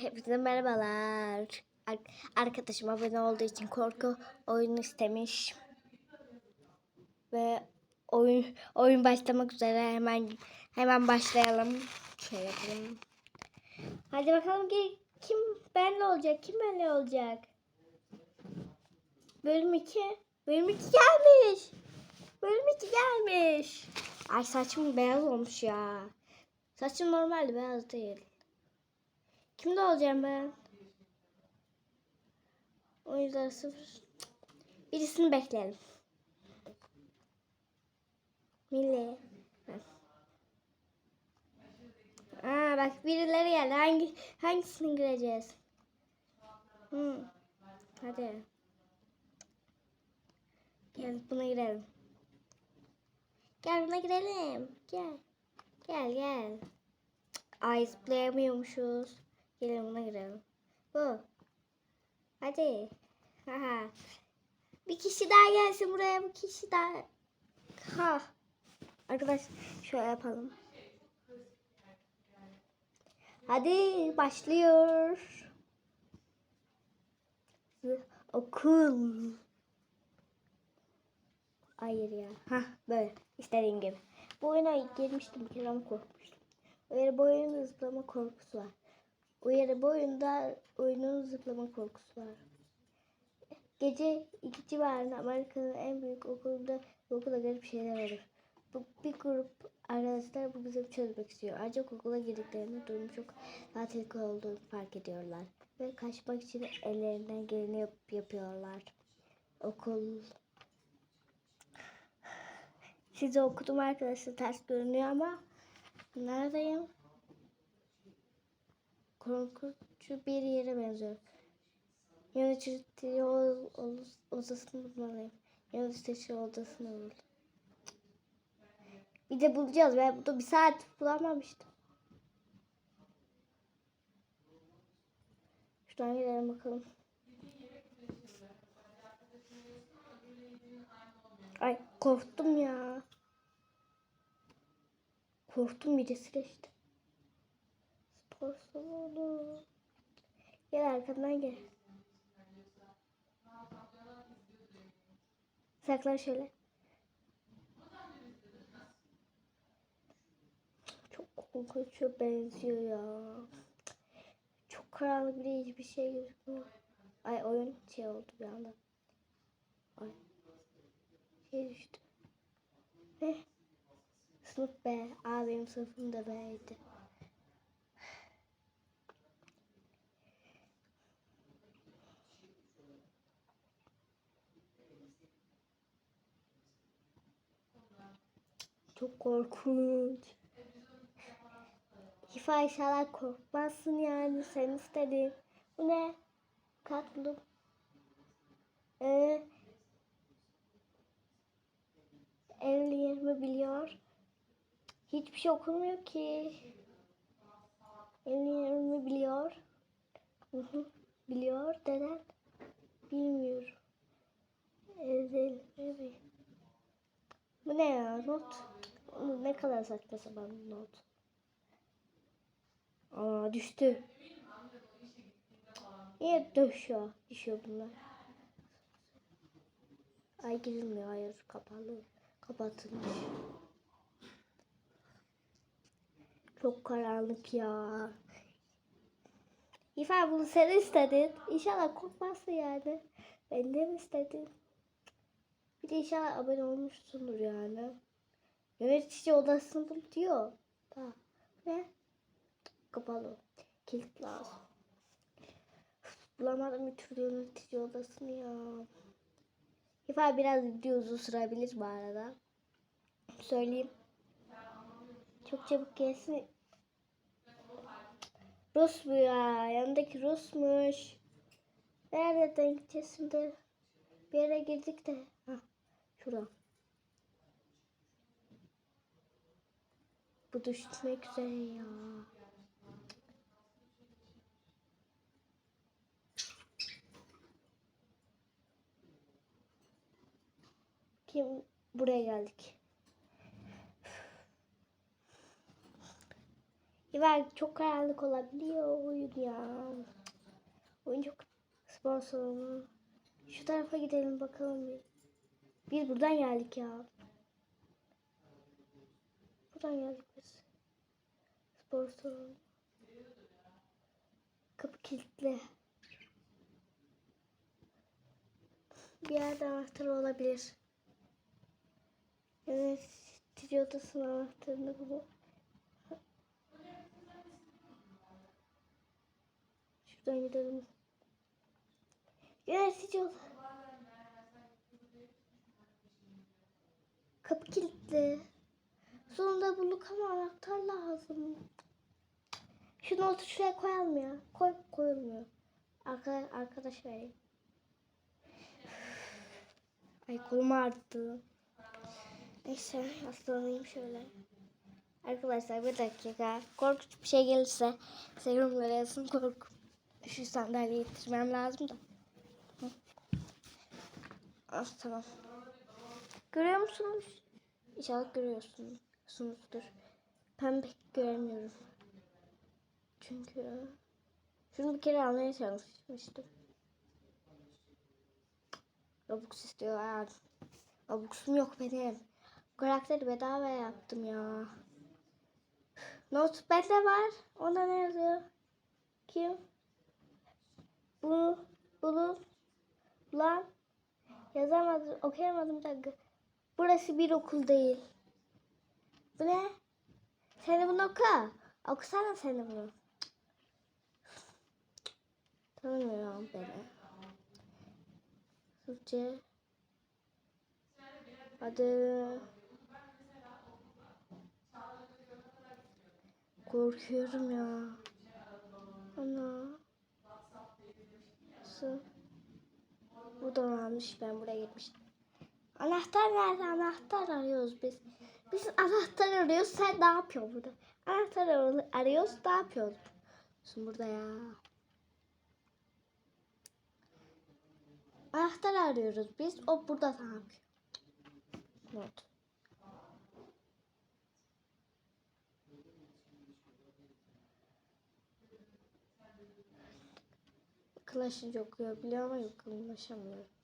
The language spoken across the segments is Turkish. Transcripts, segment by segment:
Hepinize merhabalar. Ar- Arkadaşım abone olduğu için korku oyunu istemiş. Ve oyun oyun başlamak üzere hemen hemen başlayalım. Şöyle yapalım. Hadi bakalım ki kim benle olacak? Kim benle olacak? Bölüm 2. Bölüm 2 gelmiş. Bölüm 2 gelmiş. Ay saçım beyaz olmuş ya. Saçım normalde beyaz değil. Kimde olacağım ben? Oyuncular sıfır. Birisini bekleyelim. Milli. Aa bak birileri geldi. Hangi hangisini gireceğiz? Hı. Hadi. Gel buna girelim. Gel buna girelim. Gel. Gel gel. Ay zıplayamıyormuşuz. Gelin buna girelim. Bu. Hadi. Haha. Bir kişi daha gelsin buraya. Bir kişi daha. Ha. Arkadaş şöyle yapalım. Hadi başlıyor. Okul. Hayır ya. Ha böyle istediğim gibi. Bu oyuna girmiştim bir kere ama korkmuştum. Uyarı bu oyunun zıplama korkusu var. Uyarı bu oyunda oyunun zıplama korkusu var. Gece iki civarında Amerika'nın en büyük okulunda okulda garip şeyler olur. Bu, bir grup arkadaşlar bu gizemi çözmek istiyor. Ancak okula girdiklerinde durum çok daha tehlikeli olduğunu fark ediyorlar. Ve kaçmak için ellerinden geleni yap- yapıyorlar. Okul Size okudum arkadaşlar ters görünüyor ama neredeyim? Korkutucu bir yere benziyor. Yönetici odasını bulmalıyım. Yönetici odasını bul. Bir de bulacağız. Ben burada bir saat bulamamıştım. Şuradan gidelim bakalım. Ay korktum ya. Korktum birisi geçti. Spor salonu. Gel arkamdan gel. Saklan şöyle. Çok korkunç benziyor ya. Çok karanlık bir de hiçbir şey gözükmüyor. Ay oyun şey oldu bir anda. Ay. Şey düştü. Ne? Sınıf B. Aa benim sınıfım da B'ydi. Çok korkunç. Hifa inşallah korkmazsın yani. Sen istedin. Bu ne? Kart buldum. Ee, 50 20 biliyor. Hiçbir şey okunmuyor ki. 50 20 biliyor. Biliyor. Neden? Bilmiyorum. Ezel evet. Bu ne ya? Not. Bu Ne kadar saçma sapan not. Aa düştü. Niye düşüyor? Düşüyor bunlar. Ay girilmiyor. Hayır kapalı. Kapatılmış. Çok karanlık ya. İfa bunu sen istedin. İnşallah korkmazsın yani. Benden istedin. Bir de inşallah abone olmuşsundur yani. Yönetici odasını diyor. Ha. Ne? Kapalı. Kilit lazım. Bulamadım bir türlü yönetici odasını ya. İfa biraz video uzun sürebilir bu arada. Söyleyeyim. Çok çabuk gelsin. Rus bu ya. Yanındaki Rusmuş. Nereden gideceğiz şimdi? Bir yere girdik de. Hah. Şurada. Bu düşmek üzere ya. Kim? Buraya geldik. Ya çok karanlık olabiliyor oyun ya. Spor salonu. Şu tarafa gidelim bakalım. Biz buradan geldik ya. Buradan geldik biz. Spor salonu. Kapı kilitli. Bir yerde anahtar olabilir. Evet, tici odasının anahtarını bulup Şuradan gidelim. Yönetici ol. Kapı kilitli. Sonunda bulduk ama anahtar lazım. Şunu otur şuraya koyalım ya. Koy, koyulmuyor. Arka, arkadaş vereyim. Ay kolum ağrıdı. Neyse aslanayım şöyle. Arkadaşlar bir dakika. Korkunç bir şey gelirse yorumlara yazın kork. Şu sandalyeyi getirmem lazım da. Hı. Ah tamam. Görüyor musunuz? İnşallah görüyorsunuzdur. Ben pek göremiyorum. Çünkü şunu bir kere almaya çalışmıştım. Robux istiyor yani. Robux'um yok benim. Bu karakteri bedava yaptım ya. Notepad de var. Onda ne yazıyor? Kim? Bunu, bunu, lan yazamadım, okuyamadım da. Burası bir okul değil. Bu ne? Sen de bunu oku. Okusana sen de bunu. Tanımıyorum beni. Türkçe. Hadi. Korkuyorum ya. Ana. Nasıl? Bu da varmış. Ben buraya gitmiştim. Anahtar nerede? Anahtar arıyoruz biz. Biz anahtar arıyoruz. Sen ne yapıyorsun burada? Anahtar ar- arıyoruz. Ne yapıyorsun? Burada ya. Anahtar arıyoruz biz. O burada ne yapıyor? Not. Yakınlaşınca okuyor biliyor ama yakınlaşamıyorum ki.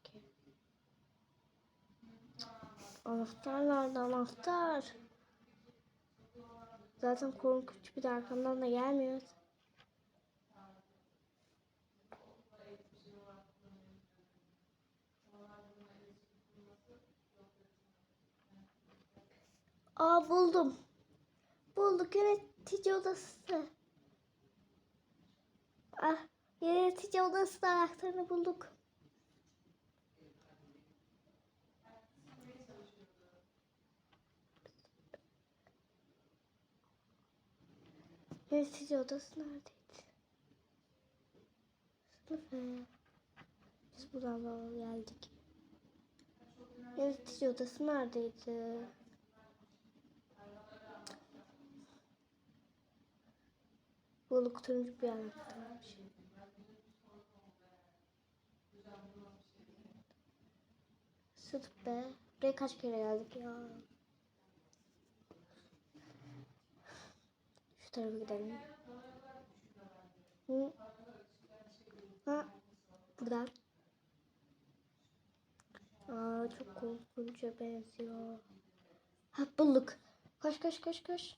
Anahtar nerede anahtar? Zaten korkunç bir de arkamdan da gelmiyor. Aa buldum. Bulduk yönetici odası. Ah yönetici odası anahtarını bulduk. Yönetici odası neredeydi? Sınıf he. Biz buradan doğru geldik. Yönetici odası neredeydi? Balık turuncu bir anahtarmış. Sıdık be. Buraya kaç kere geldik ya. Şu tarafa gidelim. Hı. Ha. Buradan. Aa çok korkunca benziyor. Ha bulduk. Koş koş koş koş.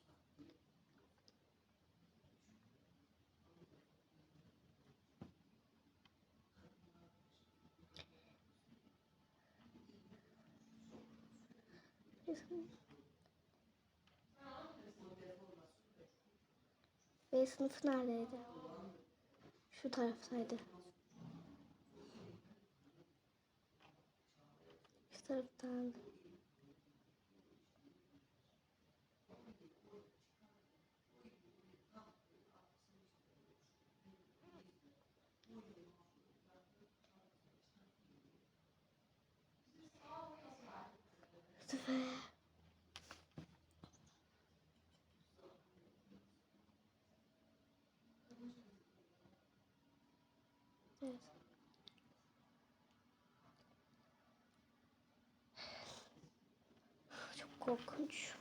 B sınıfı neredeydi? Şu taraftaydı. Şu taraftan. Sıfır. Çok korkunç.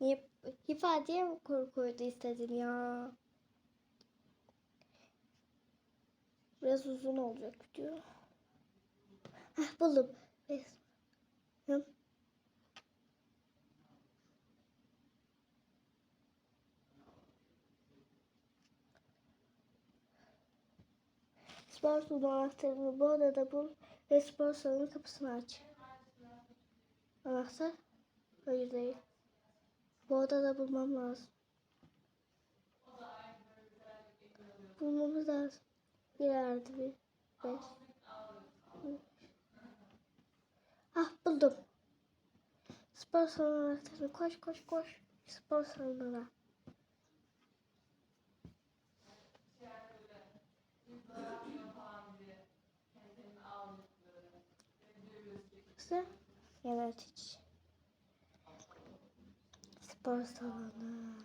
Niye ifadeye mi korkuydu istedin ya? Biraz uzun olacak video. Heh buldum. Res- Hı? Spor salonu anahtarını bu odada bul ve spor salonu kapısını aç. Anahtar? Hayır değil. Bu odada bulmam lazım. Bulmamız lazım. Bir artı bir. Beş. Ah buldum. Spor salonu anahtarını koş koş koş. Spor salonuna. Güzel. Yönetici. Spor salonu.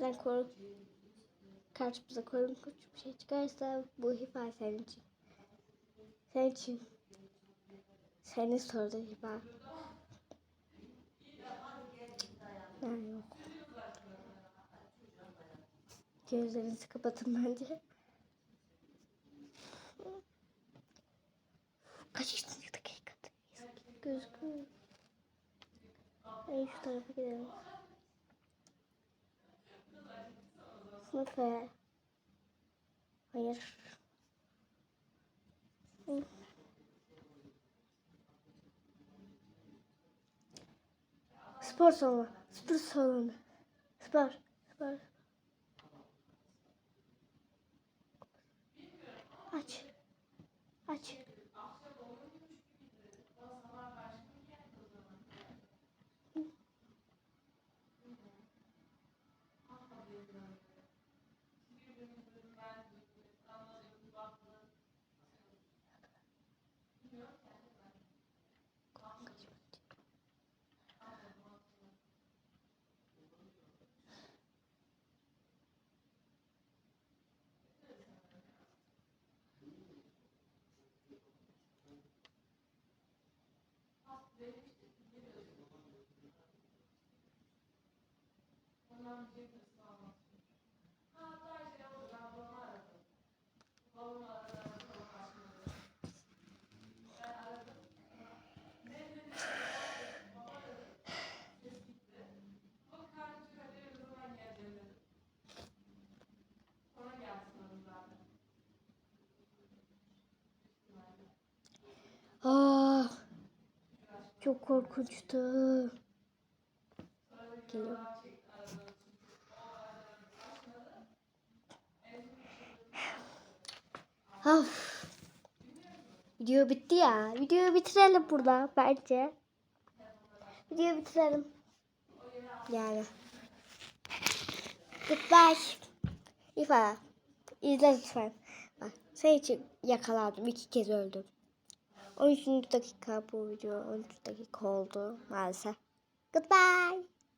Ben kork karşımıza korkunç bir şey çıkarsa bu hifa senin için. Senin için. Senin sordu hifa. Ben yok. Gözlerinizi kapatın bence. Kaçıncı dakikada? Gözüküyor. Ay şu tarafa gidelim. Sınıfa. Hayır. Hı. Spor salonu. Spor salonu. Spor. Spor. Aç. Aç. Aa, çok korkunçtu. Geliyor. Of. Video bitti ya. Videoyu bitirelim burada bence. Videoyu bitirelim. Yani. Goodbye. İfa. İzle lütfen. Bak senin için yakalandım. iki kez öldüm. 13. dakika bu video 13 dakika oldu maalesef. Goodbye.